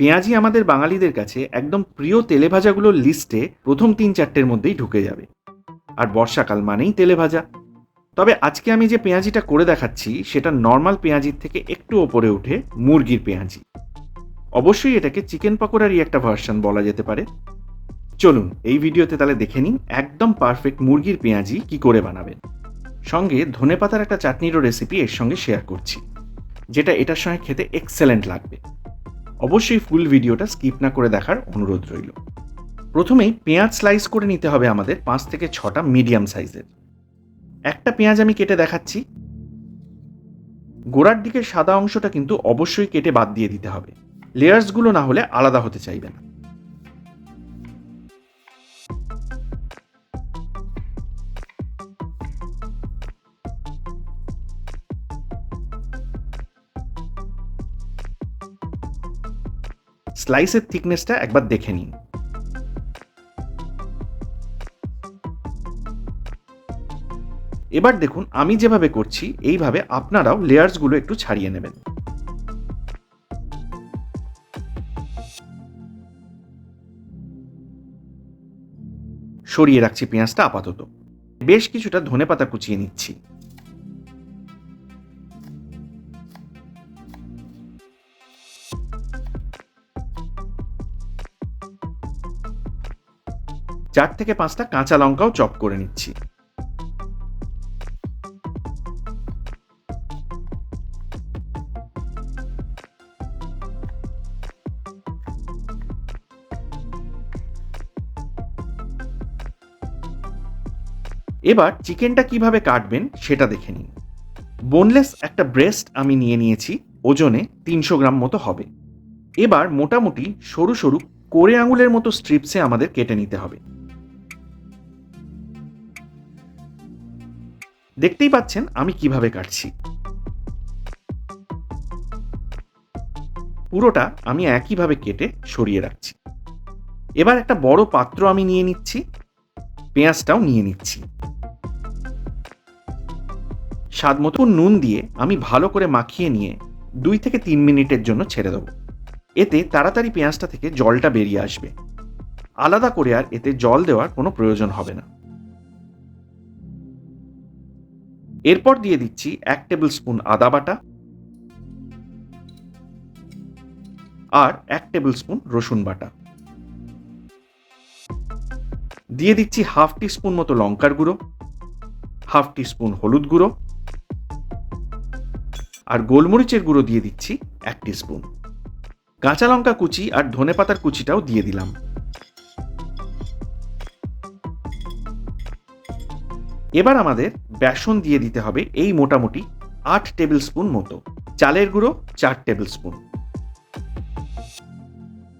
পেঁয়াজি আমাদের বাঙালিদের কাছে একদম প্রিয় তেলে ভাজাগুলোর লিস্টে প্রথম তিন চারটের মধ্যেই ঢুকে যাবে। আর বর্ষাকাল মানেই তেলে ভাজা তবে আজকে আমি যে পেঁয়াজিটা করে দেখাচ্ছি, সেটা নর্মাল পেঁয়াজির থেকে একটু ওপরে উঠে মুরগির পেঁয়াজি। অবশ্যই এটাকে চিকেন পকোড়ারই একটা ভার্সন বলা যেতে পারে। চলুন, এই ভিডিওতে তাহলে দেখে নিন একদম পারফেক্ট মুরগির পেঁয়াজি কি করে বানাবেন। সঙ্গে ধনেপাতার একটা চাটনিরও রেসিপি এর সঙ্গে শেয়ার করছি, যেটা এটার সঙ্গে খেতে এক্সেলেন্ট লাগবে। অবশ্যই ফুল ভিডিওটা স্কিপ না করে দেখার অনুরোধ রইল। প্রথমেই পেঁয়াজ স্লাইস করে নিতে হবে আমাদের পাঁচ থেকে ছটা মিডিয়াম সাইজের একটা পেঁয়াজ আমি কেটে দেখাচ্ছি। গোড়ার দিকের সাদা অংশটা কিন্তু অবশ্যই কেটে বাদ দিয়ে দিতে হবে। লেয়ার্সগুলো না হলে আলাদা হতে চাইবে না। স্লাইসের থিকনেসটা একবার দেখে নিন। এবার দেখুন, আমি যেভাবে করছি, এইভাবে আপনারাও লেয়ার্সগুলো একটু ছাড়িয়ে নেবেন। সরিয়ে রাখছি পেঁয়াজটা আপাতত। বেশ কিছুটা ধনেপাতা কুচিয়ে নিচ্ছি। চার থেকে পাঁচটা কাঁচা লঙ্কাও চপ করে নিচ্ছি। এবার চিকেনটা কীভাবে কাটবেন সেটা দেখে নিন। বোনলেস একটা ব্রেস্ট আমি নিয়ে নিয়েছি, ওজনে তিনশো গ্রাম মতো হবে। এবার মোটামুটি সরু সরু কোড়ে আঙুলের মতো স্ট্রিপসে আমাদের কেটে নিতে হবে। দেখতেই পাচ্ছেন আমি কীভাবে কাটছি। পুরোটা আমি একইভাবে কেটে সরিয়ে রাখছি। এবার একটা বড় পাত্র আমি নিয়ে নিচ্ছি, পেঁয়াজটাও নিয়ে নিচ্ছি। স্বাদ মতো নুন দিয়ে আমি ভালো করে মাখিয়ে নিয়ে দুই থেকে তিন মিনিটের জন্য ছেড়ে দেবো। এতে তাড়াতাড়ি পেঁয়াজটা থেকে জলটা বেরিয়ে আসবে। আলাদা করে আর এতে জল দেওয়ার কোনো প্রয়োজন হবে না। এরপর দিয়ে দিচ্ছি এক টেবিল স্পুন আদা বাটা আর এক টেবিল স্পুন রসুন বাটা। দিয়ে দিচ্ছি হাফ টি স্পুন মতো লঙ্কার গুঁড়ো, হাফ টি স্পুন হলুদ গুঁড়ো আর গোলমরিচের গুঁড়ো দিয়ে দিচ্ছি এক টি স্পুন কাঁচা লঙ্কা কুচি আর ধনেপাতার কুচিটাও দিয়ে দিলাম। এবার আমাদের বেসন দিয়ে দিতে হবে এই মোটামুটি আট টেবিল স্পুন মতো। চালের গুঁড়ো চার টেবিল স্পুন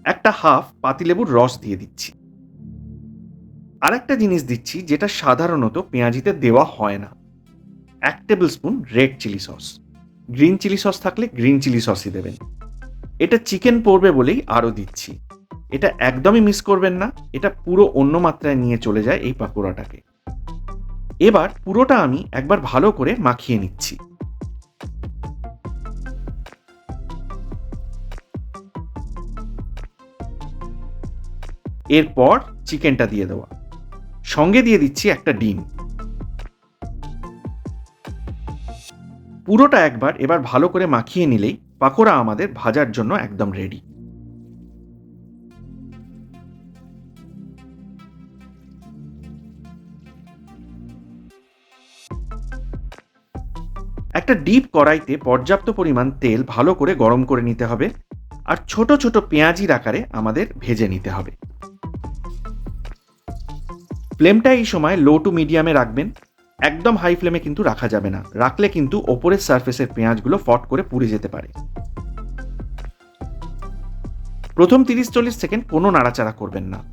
একটা হাফ পাতিলেবুর রস দিয়ে দিচ্ছি। আর একটা জিনিস দিচ্ছি যেটা সাধারণত পেঁয়াজিতে দেওয়া হয় না। এক tablespoon red chilli sauce. Green chilli sauce থাকলে গ্রিন চিলি সসই দেবেন। এটা চিকেন পড়বে বলেই আরও দিচ্ছি। এটা একদমই মিস করবেন না। এটা পুরো অন্য মাত্রায় নিয়ে চলে যায় এই পাকোড়াটাকে। এবার পুরোটা আমি একবার ভালো করে মাখিয়ে নিচ্ছি। এরপর চিকেনটা দিয়ে দেওয়া। সঙ্গে দিয়ে দিচ্ছি একটা ডিম। পুরোটা একবার এবার ভালো করে মাখিয়ে নিলেই পাকোড়া আমাদের ভাজার জন্য একদম রেডি একটা ডিপ কড়াইতে পর্যাপ্ত পরিমাণ তেল ভালো করে গরম করে নিতে হবে আর ছোট ছোট পেঁয়াজির আকারে আমাদের ভেজে নিতে হবে। ফ্লেমটা এই সময় লো টু মিডিয়ামে রাখবেন। একদম হাই ফ্লেমে কিন্তু রাখা যাবে না। রাখলে কিন্তু ওপরের সারফেসের পেঁয়াজগুলো ফট করে পুড়ে যেতে পারে। প্রথম তিরিশ চল্লিশ সেকেন্ড কোনো নাড়াচাড়া করবেন না।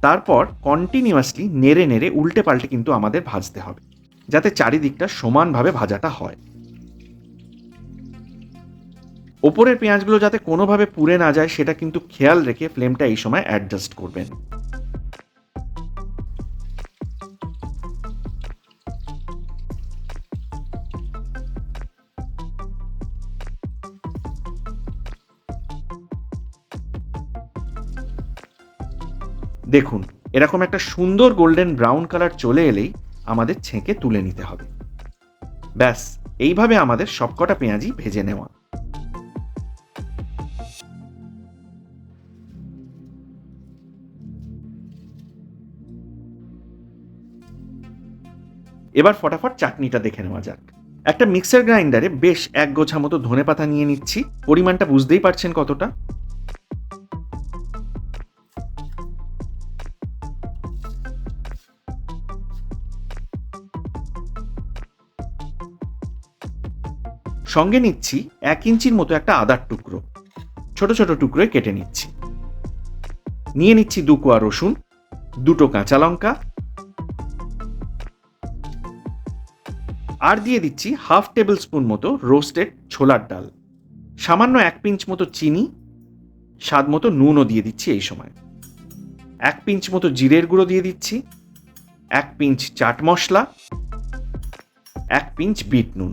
তারপর কন্টিনিউয়াসলি নেড়ে নেড়ে উল্টে পাল্টে কিন্তু আমাদের ভাজতে হবে। যাতে চারিদিকটা সমানভাবে ভাজাটা হয়। ওপরের পেঁয়াজগুলো যাতে কোনোভাবে পুড়ে না যায়, সেটা কিন্তু খেয়াল রেখে ফ্লেমটা এই সময় অ্যাডজাস্ট করবেন। দেখুন, এরকম একটা সুন্দর গোল্ডেন ব্রাউন কালার চলে এলেই আমাদের ছেঁকে তুলে নিতে হবে। ব্যাস, এইভাবে আমাদের সবকটা পেঁয়াজি ভেজে নেওয়া। এবার ফটাফট চাটনিটা দেখে নেওয়া যাক। একটা মিক্সার গ্রাইন্ডারে বেশ এক গোছা মতো ধনে পাতা নিয়ে নিচ্ছি। পরিমাণটা বুঝতেই পারছেন কতটা? সঙ্গে নিচ্ছি এক ইঞ্চির মতো একটা আদার টুকরো। ছোট ছোট টুকরোয় কেটে নিচ্ছি। নিয়ে নিচ্ছি দু কোয়া রসুন, দুটো কাঁচা লঙ্কা আর দিয়ে দিচ্ছি হাফ টেবিল স্পুন মতো রোস্টেড ছোলার ডাল। সামান্য এক পিঞ্চ মতো চিনি, স্বাদ মতো নুনও দিয়ে দিচ্ছি এই সময়। এক পিঞ্চ মতো জিরের গুঁড়ো দিয়ে দিচ্ছি, এক পিঞ্চ চাট মশলা, এক পিঞ্চ বিট নুন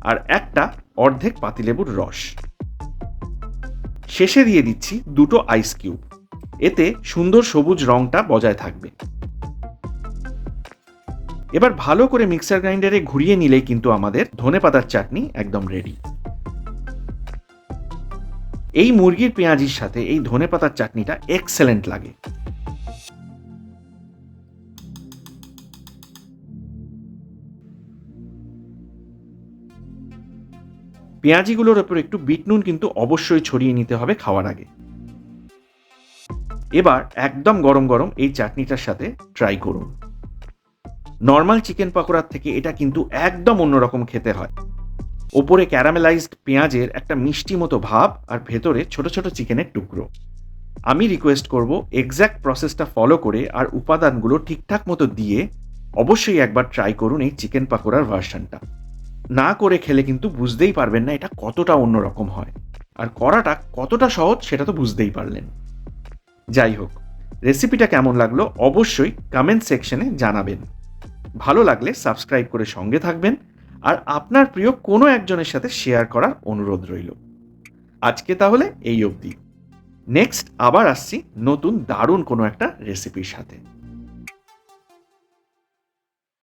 আর একটা অর্ধেক পাতিলেবুর রস। শেষে দিয়ে দিচ্ছি দুটো আইস কিউব। এতে সুন্দর সবুজ রংটা বজায় থাকবে। এবার ভালো করে মিক্সার গ্রাইন্ডারে ঘুরিয়ে নিলেই কিন্তু আমাদের ধনে পাতার চাটনি একদম রেডি এই মুরগির পেঁয়াজির সাথে এই ধনে পাতার চাটনিটা এক্সেলেন্ট লাগে। পেঁয়াজিগুলোর ওপর একটু বিট নুন কিন্তু অবশ্যই ছড়িয়ে নিতে হবে খাওয়ার আগে। এবার একদম গরম গরম এই চাটনিটার সাথে ট্রাই করুন। নর্মাল চিকেন পাকোড়ার থেকে এটা কিন্তু একদম অন্যরকম খেতে হয়। ওপরে ক্যারামেলাইজড পেঁয়াজের একটা মিষ্টি মতো ভাব আর ভেতরে ছোট ছোট চিকেনের টুকরো। আমি রিকোয়েস্ট করব এক্স্যাক্ট প্রসেসটা ফলো করে আর উপাদানগুলো ঠিকঠাক মতো দিয়ে অবশ্যই একবার ট্রাই করুন এই চিকেন পাকোড়ার ভার্সনটা না করে খেলে কিন্তু বুঝতেই পারবেন না এটা কতটা অন্যরকম হয়। আর করাটা কতটা সহজ সেটা তো বুঝতেই পারলেন। যাই হোক রেসিপিটা কেমন লাগল অবশ্যই কমেন্ট সেকশনে জানাবেন। ভালো লাগলে সাবস্ক্রাইব করে সঙ্গে থাকবেন আর আপনার প্রিয় কোনো একজনের সাথে শেয়ার করার অনুরোধ রইল। আজকে তাহলে এই অবধি। নেক্সট আবার আসছি নতুন দারুণ কোনো একটা রেসিপির সাথে।